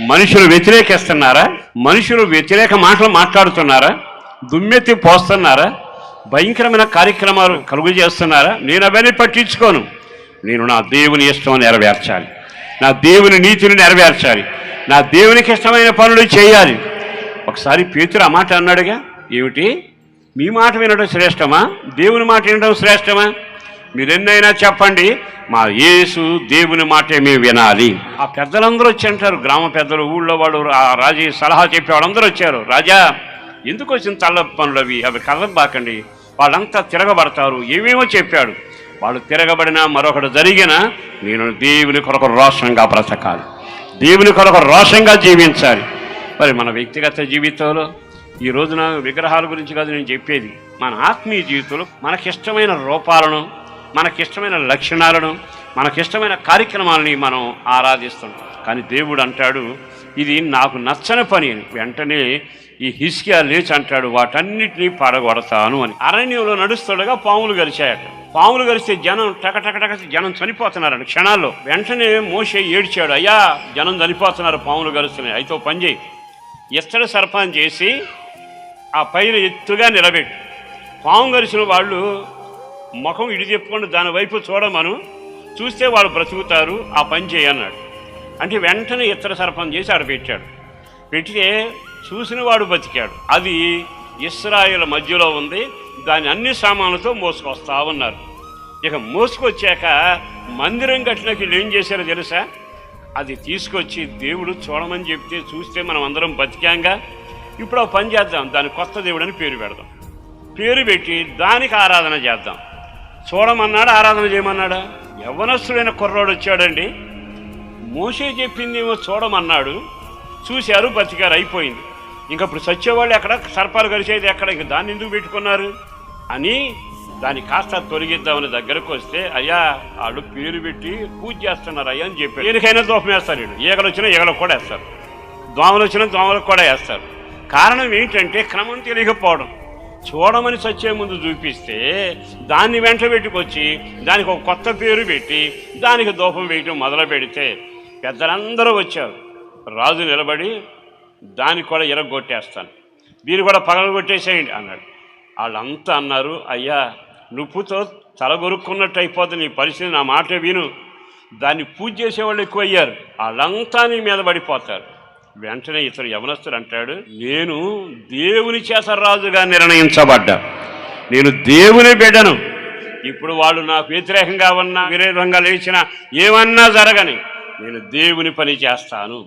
మనుషులు వ్యతిరేకిస్తున్నారా? మనుషులు వ్యతిరేక మాటలు మాట్లాడుతున్నారా? దుమ్మెత్తి పోస్తున్నారా? భయంకరమైన కార్యక్రమాలు కలుగు చేస్తున్నారా? నేను అవన్నీ పట్టించుకోను. నేను నా దేవుని ఇష్టం నెరవేర్చాలి. నా దేవుని నీతిని నెరవేర్చాలి. నా దేవునికి ఇష్టమైన పనులు చేయాలి. ఒకసారి పేతురు ఆ మాట అన్నాడుగా. ఏమిటి? మీ మాట వినడం శ్రేష్టమా? దేవుని మాట వినడం శ్రేష్టమా? మీరెన్నైనా చెప్పండి మా యేసు దేవుని మాటే మేము వినాలి. ఆ పెద్దలందరూ వచ్చి అంటారు గ్రామ పెద్దలు ఊళ్ళో వాళ్ళు ఆ రాజీ సలహా చెప్పి వాళ్ళందరూ వచ్చారు. రాజా ఎందుకు వచ్చిన తల్ల పనులు అవి? అవి కదలబాకండి. వాళ్ళంతా తిరగబడతారు. ఏమేమో చెప్పాడు. వాళ్ళు తిరగబడినా మరొకటి జరిగినా నేను దేవుని కొరకు రోషంగా బ్రతకాలి. దేవుని కొరకు రోషంగా జీవించాలి. మరి మన వ్యక్తిగత జీవితంలో ఈ రోజున విగ్రహాల గురించి కాదు నేను చెప్పేది. మన ఆత్మీయ జీవితంలో మనకిష్టమైన రూపాలను మనకిష్టమైన లక్షణాలను మనకిష్టమైన కార్యక్రమాలని మనం ఆరాధిస్తుంటాం. కానీ దేవుడు అంటాడు ఇది నాకు నచ్చని పని వెంటనే ఈ హిస్కియా లేచి అంటాడు వాటన్నిటినీ పడగొడతాను అని. అరణ్యంలో నడుస్తుండగా పాములు గరిచాయట. పాములు గరిస్తే జనం టకటకటక జనం చనిపోతున్నారని క్షణాల్లో. వెంటనే మోసే ఏడ్చాడు అయ్యా జనం చనిపోతున్నారు పాములు గరుస్తున్నాయి. అయితే పని చేయి. ఎత్తడి సర్పం చేసి ఆ పైన ఎత్తుగా నిలబెట్టు. పాము గరిచిన వాళ్ళు ముఖం ఇడి చెప్పుకొని దాని వైపు చూడమను. చూస్తే వాళ్ళు బ్రతుకుతారు ఆ పని చేయన్నాడు అంటే వెంటనే ఇతర సర్పం చేసి ఆడ పెట్టాడు. పెట్టితే చూసిన వాడు బతికాడు. అది ఇస్రాయేల్ మధ్యలో ఉంది దాని అన్ని సామాన్లతో మోసుకొస్తా ఉన్నారు. ఇక మోసుకొచ్చాక మందిరం కట్టినకి వీళ్ళు ఏం చేశారో తెలుసా? అది తీసుకొచ్చి దేవుడు చూడమని చెప్తే చూస్తే మనం అందరం బతికాంగా. ఇప్పుడు ఆ పని చేద్దాం దాని కొత్త దేవుడు అని పేరు పెడదాం. పేరు పెట్టి దానికి ఆరాధన చేద్దాం. చూడమన్నాడా ఆరాధన చేయమన్నాడా? యవ్వనస్తుడైన కుర్రోడు వచ్చాడండి. మోసే చెప్పిందేమో చూడమన్నాడు. చూశారు బతికారు అయిపోయింది. ఇంక ఇప్పుడు సచ్చేవాళ్ళు ఎక్కడ? సర్పాలు కలిసేది ఎక్కడ? ఇంక దాన్ని ఎందుకు పెట్టుకున్నారు? అని దాన్ని కాస్త తొలగిద్దామని దగ్గరకు వస్తే అయ్యా వాళ్ళు పేరు పెట్టి పూజ చేస్తున్నారు అయ్యా అని చెప్పారు దేనికైనా దోపం వేస్తారు వీళ్ళు. ఈగలు వచ్చినా ఈగలకు కూడా వేస్తారు. దోమలు వచ్చినా దోమలకు కూడా వేస్తారు. కారణం ఏంటంటే క్రమం తెలియకపోవడం. చూడమని సచ్చే ముందు చూపిస్తే దాన్ని వెంట పెట్టుకొచ్చి దానికి ఒక కొత్త పేరు పెట్టి దానికి దూపం వేయటం మొదలు పెడితే పెద్దలందరూ వచ్చారు. రాజు నిలబడి దానికి కూడా ఇరగొట్టేస్తాను దీన్ని కూడా పగలగొట్టేసేయండి అన్నాడు. వాళ్ళంతా అన్నారు అయ్యా నుప్పుతో తలగొరుక్కున్నట్టు అయిపోతుంది నీ పరిస్థితి నా మాట విను. దాన్ని పూజ చేసేవాళ్ళు ఎక్కువ అయ్యారు వాళ్ళంతా నీ మీద పడిపోతారు. వెంటనే ఇతడు యవనస్తుడు అంటాడు నేను దేవుని చేత రాజుగా నిర్ణయించబడ్డా. నేను దేవుని బిడ్డను. ఇప్పుడు వాళ్ళు నాకు వ్యతిరేకంగా ఉన్నా విరోధంగా లేచినా ఏమన్నా జరగని నేను దేవుని పని చేస్తాను.